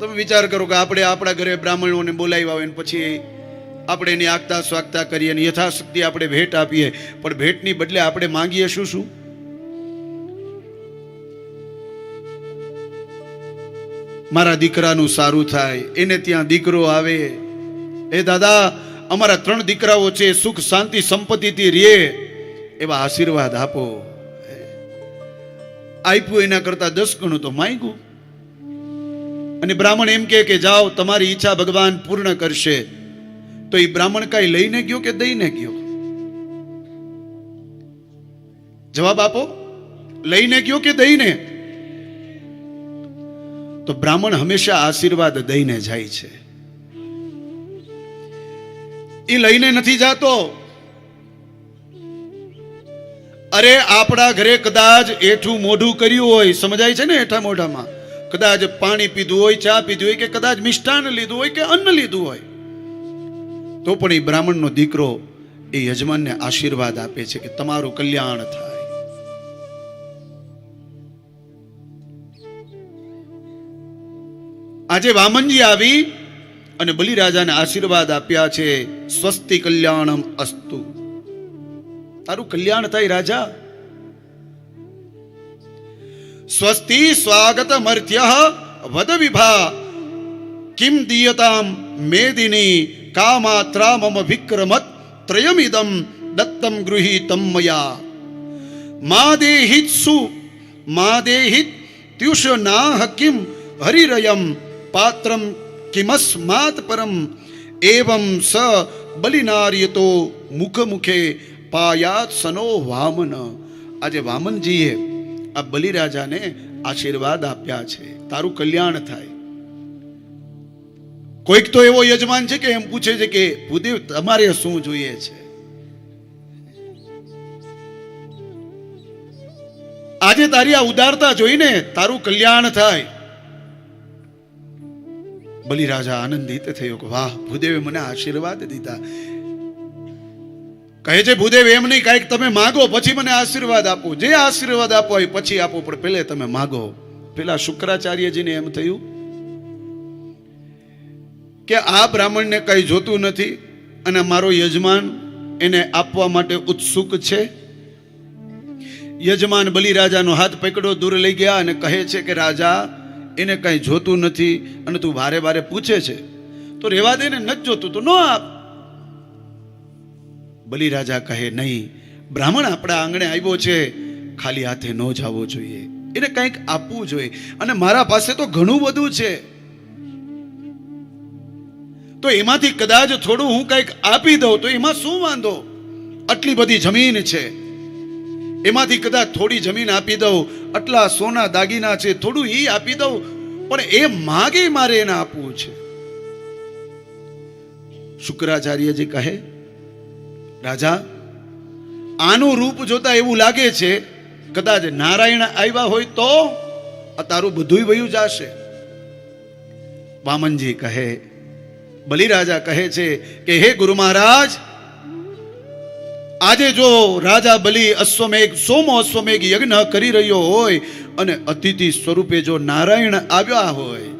તમે વિચાર કરો કે આપણે આપણા ઘરે બ્રાહ્મણોને બોલાવ્યા હોય પછી આપણે એની આગતા સ્વાગતા કરીએ અને યથાશક્તિ આપણે ભેટ આપીએ. પણ ભેટની બદલે આપણે માંગીએ શું શું? મારા દીકરાનું સારું થાય, એને ત્યાં દીકરો આવે. એ દાદા, અમારા ત્રણ દીકરાઓ છે, સુખ, શાંતિ, સંપત્તિથી રે એવા આશીર્વાદ આપો. આપ્યું એના કરતા દસ ગણું તો માંગ્યું. અને બ્રાહ્મણ એમ કહે કે જાઓ, તમારી ઈચ્છા ભગવાન પૂર્ણ કરશે. તો એ બ્રાહ્મણ કાંઈ લઈને ગયો કે દઈને ગયો? જવાબ આપો. લઈને ગયો કે દઈને? તો બ્રાહ્મણ હંમેશા આશીર્વાદ દઈને જાય છે. એ લઈને નથી જાતો. અરે આપણા ઘરે કદાચ એઠું મોઢું કર્યું હોય, સમજાય છે ને એઠા મોઢામાં? કદાચ પાણી પીધું હોય, ચા પીધું હોય કે કદાચ મિષ્ટાન લીધું હોય કે અન્ન લીધું હોય, તો પણ એ બ્રાહ્મણનો દીકરો એ યજમાનને આશીર્વાદ આપે છે કે તમારું કલ્યાણ થાય. આજે વામનજી આવી અને બલિરાજાને આશીર્વાદ આપ્યા છે, સ્વસ્તિ કલ્યાણમ અસ્તુ. તારું કલ્યાણ થાય રાજા. સ્વસ્તિ સ્વાગત મર્ત્ય વદ વિભા કિમ દીયતામ મેદિની કામાત્રા મમ વિક્રમત ત્રયમિદમ દત્તમ ગૃહીતમ મયા મા દેહિત્સુ મા દેહિત ત્યુષનાહ કિમ હરિરયમ પાત્રમ કિમસ્માત પરમ એવમ સ બલિનાર્યતો મુખ મુખે પાયાત સનો વામન આજે વામનજીએ આ બલિરાજાને આશીર્વાદ આપ્યા છે. તારું કલ્યાણ થાય. કોઈક તો એવો યજમાન છે કે એમ પૂછે છે કે, ભૂદેવ, તમારે શું જોઈએ છે? આજે તારી આ ઉદારતા જોઈને તારું કલ્યાણ થાય. બલિરાજા આનંદિત થયો કે, વાહ, ભૂદેવે મને આશીર્વાદ દીધા. કહે છે, ભૂદેવ, એમ નહીં, કાંઈક તમે માગો, પછી મને આશીર્વાદ આપો. જે આશીર્વાદ આપો એ પછી આપો, પણ પહેલે તમે માગો. પેલા શુક્રાચાર્યજીને એમ થયું કે આ બ્રાહ્મણને કઈ જોતું નથી અને મારો યજમાન એને આપવા માટે ઉત્સુક છે. યજમાન બલિરાજાનો હાથ પકડો, દૂર લઈ ગયા અને કહે છે કે, રાજા, એને કઈ જોતું નથી અને તું ભારે ભારે પૂછે છે. તો રેવા દે ને નથી જોતું, તો ન આપ. બલિરાજા કહે, નહીં, બ્રાહ્મણ આપણા આંગણે આવ્યો છે. ખાલી હાથે ન જવો જોઈએ. એને કંઈક આપવું જોઈએ. અને મારા પાસે તો ઘણું બધું છે. તો એમાંથી કદાચ થોડું હું કંઈક આપી દઉં, તો એમાં શું વાંધો? આટલી બધી જમીન છે. એમાંથી કદાચ થોડી જમીન આપી દઉં, આટલા સોના દાગીના છે, થોડું એ આપી દઉં, પણ એ માગે મારે એને આપવું છે. શુક્રાચાર્યજી કહે રાજા, આનું રૂપ જોતા એવું લાગે છે, કદાચ નારાયણ આવ્યા હોય તો આ તારું બધુંય વયું જશે. વામનજી કહે, બલિરાજા કહે છે કે, હે ગુરુ મહારાજ, આજે જો રાજા બલિ અશ્વમેઘ, સોમો અશ્વમેઘ યજ્ઞ કરી રહ્યો હોય અને અતિથિ સ્વરૂપે જો નારાયણ આવ્યા હોય,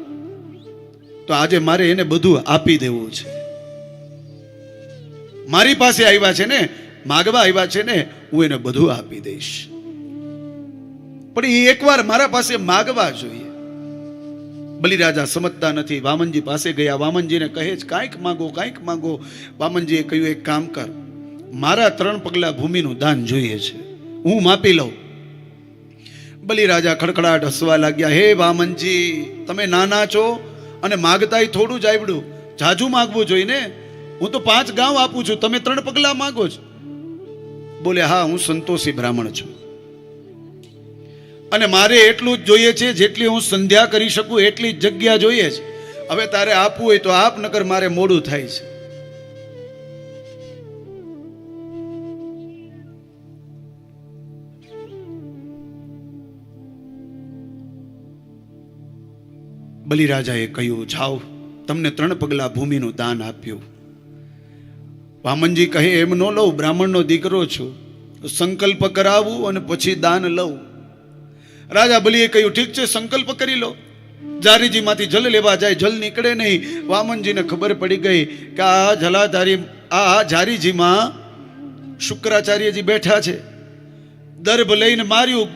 તો આજે મારે એને બધું આપી દેવું છે. મારી પાસે આવ્યા છે ને, માગવા આવ્યા છે ને, હું એને બધું આપી દઈશ. પણ એ એકવાર મારા પાસે માગવા જોઈએ. બલિરાજા સમજતા નથી, વામનજી પાસે ગયા, વામનજીને કહે છે, કાંઈક માંગો કાંઈક માંગો. વામનજીએ કહ્યું, એક કામ કર, મારા ત્રણ પગલા ભૂમિનું દાન જોઈએ છે, હું માપી લઉં. બલિરાજા ખડખડાટ હસવા લાગ્યા, હે વામનજી, તમે નાના છો અને માગતાય થોડું જ આવડ્યું, જાજુ માગવું જોઈએ ને? હું તો પાંચ ગાંવ આપું છું. તમે ત્રણ પગલા માગો છો. બોલે, હા, હું સંતોષી બ્રાહ્મણ છું. અને મારે એટલું જ જોઈએ છે, જેટલી હું સંધ્યા કરી શકું, એટલી જ જગ્યા જોઈએ છે. હવે તારે આપવું હોય તો આપ, નકર મારે મોડું થાય છે. બલિરાજાએ કહ્યું, જાઓ, તમને ત્રણ પગલા ભૂમિનું દાન આપ્યું. વામનજી કહે, એમ ન લઉં, બ્રાહ્મણનો દીકરો છું. સંકલ્પ કરાવું અને પછી દાન લઉં. રાજા બલીએ કહ્યું, ઠીક છે, સંકલ્પ કરી લો. જારીજીમાંથી જલ લેવા જાય, જલ નીકળે નહીં. વામનજીને ખબર પડી ગઈ કે આ જલાધારી, આ જારીજીમાં શુક્રાચાર્યજી બેઠા છે. દર્ભ લઈને માર્યું.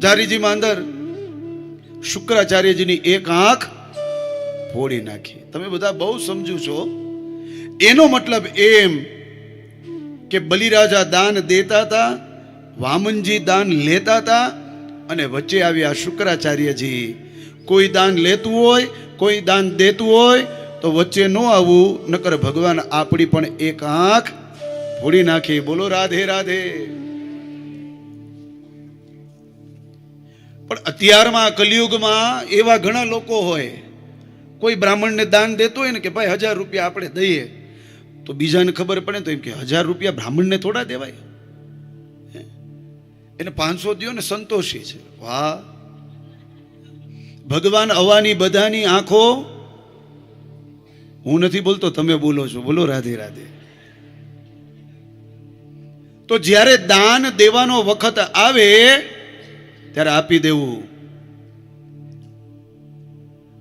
જારીજીમાં અંદર શુક્રાચાર્યજીની એક આંખ ફોડી નાખી. તમે બધા બહુ સમજુ છો. એનો મતલબ એમ કે બલિરાજા દાન દેતા હતા, વામનજી દાન લેતા હતા અને વચ્ચે આવ્યા શુક્રાચાર્યજી. કોઈ દાન લેતું હોય, કોઈ દાન દેતું હોય, તો વચ્ચે ન આવવું, નકર ભગવાન આપણી પણ એક આંખ ફોડી નાખી. બોલો રાધે રાધે. પણ અત્યારમાં કલિયુગમાં એવા ઘણા લોકો હોય, કોઈ બ્રાહ્મણને દાન દેતો હોય ને કે ભાઈ હજાર રૂપિયા આપણે દઈએ તો બીજાને ખબર પડે તો એમ કે હજાર રૂપિયા બ્રાહ્મણને થોડા દેવાય? એને પાંચસો દો ને સંતોષી છે. વાહ. ભગવાન અવાની બધાની આંખો. હું નથી બોલતો, તમે બોલો છો. બોલો રાધે રાધે. તો જ્યારે દાન દેવાનો વખત આવે, ત્યારે આપી દેવું.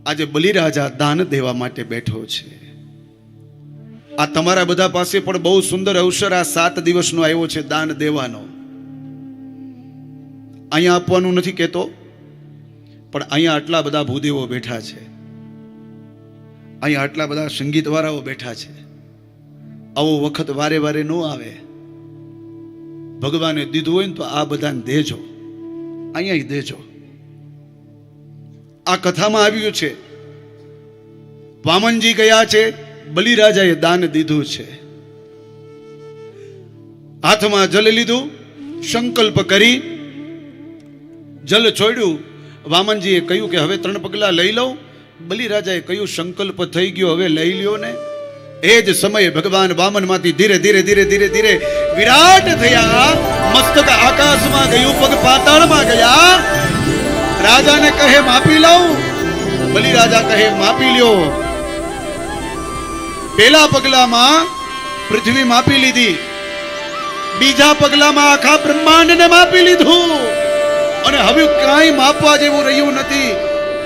આજે બલિરાજા દાન દેવા માટે બેઠો છે. આ તમારા બધા પાસે પણ બહુ સુંદર અવસર આ સાત દિવસનો આવ્યો છે દાન દેવાનો. અહીંયા આપવાનું નથી કહેતો, પણ અહીંયા આટલા બધા ભૂદેવો બેઠા છે. અહીંયા આટલા બધા સંગીતવાળાઓ બેઠા છે. આવો વખત વારે વારે ન આવે. ભગવાને દીધું હોય ને તો આ બધાને દેજો. અહીંયા દેજો. આ કથામાં આવ્યું છે, વામનજી ગયા છે બલિરાજાએ દાન દીધું છે. હાથમાં જલ લીધું, સંકલ્પ કરી, જલ છોડ્યું. વામનજીએ કહ્યું કે હવે ત્રણ પગલા લઈ લઉં. બલિરાજાએ કહ્યું, સંકલ્પ થઈ ગયો, હવે લઈ લ્યો ને. એ જ સમયે ભગવાન વામનમાંથી ધીરે ધીરે ધીરે ધીરે ધીરે વિરાટ થયા. મસ્તક આકાશમાં ગયું, પગ પાતાળમાં ગયા. રાજાને કહે માપી લઉં. બલિરાજા કહે માપી લ્યો. પેલા પગલામાં પૃથ્વી માપી લીધી. બીજા પગલામાં આખા બ્રહ્માંડને માપી લીધું. અને હવે કાંઈ માપવા જેવું રહ્યું નથી.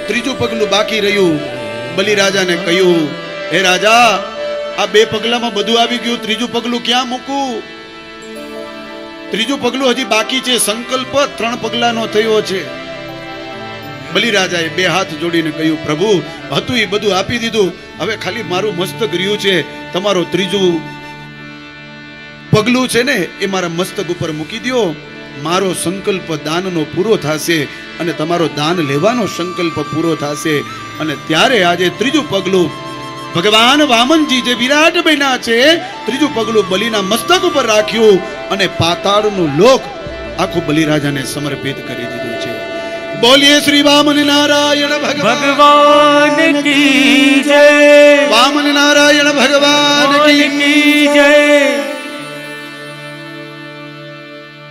ત્રીજું પગલું બાકી રહ્યું. બલિરાજાને કહ્યું, હે રાજા, આ બે પગલામાં બધું આવી ગયું. ત્રીજું પગલું ક્યાં મૂકું? ત્રીજું પગલું હજી બાકી છે. સંકલ્પ ત્રણ પગલાનો થયો છે. બલિરાજાએ બે હાથ જોડીને કહ્યું, પ્રભુ, હતું એ બધું આપી દીધું. હવે ખાલી મારું મસ્તક રહ્યું છે, તમારો ત્રીજું પગલું છે ને, એ મારા મસ્તક ઉપર મૂકી દો મારો સંકલ્પ દાનનો પૂરો થશે અને તમારો દાન લેવાનો સંકલ્પ પૂરો થશે. અને ત્યારે આજે ત્રીજું પગલું ભગવાન વામનજી જે વિરાટ બન્યા છે, ત્રીજું પગલું બલિના મસ્તક ઉપર રાખ્યું અને પાતાળનું લોક આખું બલિરાજાને સમર્પિત કરી દીધું છે. બોલીએ શ્રી વામન નારાયણ ભગવાન કી જય. વામન નારાયણ ભગવાન કી જય.